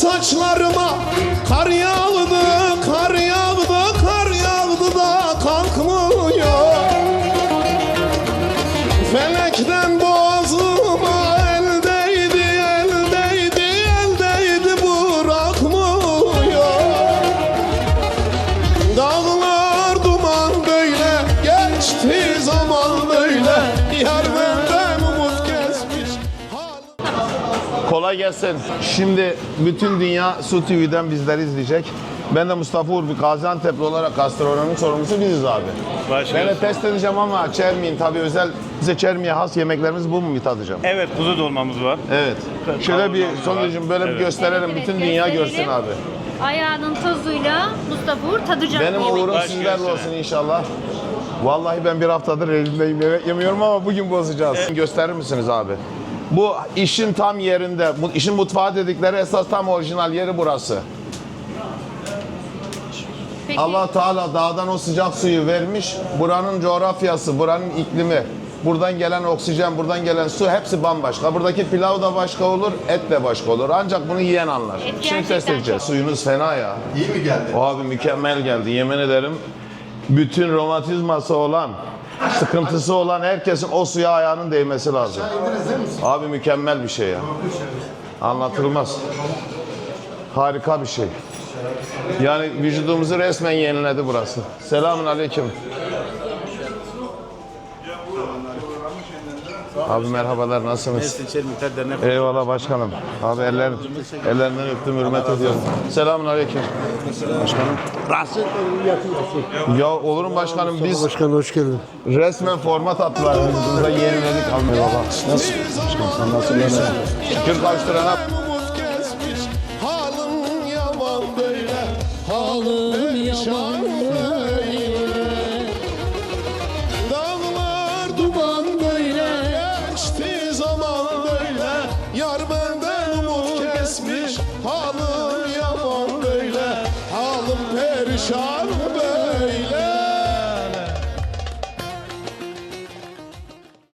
saçlarıma. Kar yağdı, kar yağdı, kar yağdı da kalkmıyor Kolay gelsin. Şimdi bütün dünya Su TV'den bizleri izleyecek. Ben de Mustafa Uğur, bir Gaziantep'li olarak gastronomi sorumlusu biziz abi. Başka Ben de test edeceğim ama Çermi'nin tabii özel, bize Çermi'ye has yemeklerimiz bu mu bir tadacağım? Evet kuzu dolmamız var. Evet. Şöyle bir Kavurmamız var. sonucum böyle bir Evet. gösterelim. Evet, Bütün evet, dünya gösterelim. görsün abi. Ayağının tozuyla Mustafa Uğur tadacak. Benim yemeği. uğurum Baş sizlerle olsun inşallah. Vallahi ben bir haftadır elimdeyim yemek yemiyorum ama bugün bozacağız. Gösterir misiniz abi? Bu işin tam yerinde, bu işin mutfağı dedikleri esas tam orijinal yeri burası. Peki, Allah Teala dağdan o sıcak suyu vermiş. Buranın coğrafyası, buranın iklimi, buradan gelen oksijen, buradan gelen su hepsi bambaşka. Buradaki pilav da başka olur, et de başka olur. Ancak bunu yiyen anlar. Et Şimdi test edeceğiz. çok- Suyunuz fena ya. İyi mi geldi? Abi mükemmel geldi. Yemin ederim bütün romatizması olan, sıkıntısı olan herkesin o suya ayağının değmesi lazım. Abi mükemmel bir şey ya. Anlatılmaz. Harika bir şey. Yani vücudumuzu resmen yeniledi burası. Selamun aleyküm. Abi merhabalar nasılsınız? Eyvallah başkanım. Abi eller, ellerinden öptüm hürmet ediyorum. Selamun aleyküm. Başkanım. Ya olurum başkanım biz Başkan hoş geldin. resmen format attılar. Vücudumuza yeniledik. Abi eyvallah. Nasıl? Başkanım sen nasıl Şükür kavuşturana. umut kesmiş Halim yaman böyle Halim halı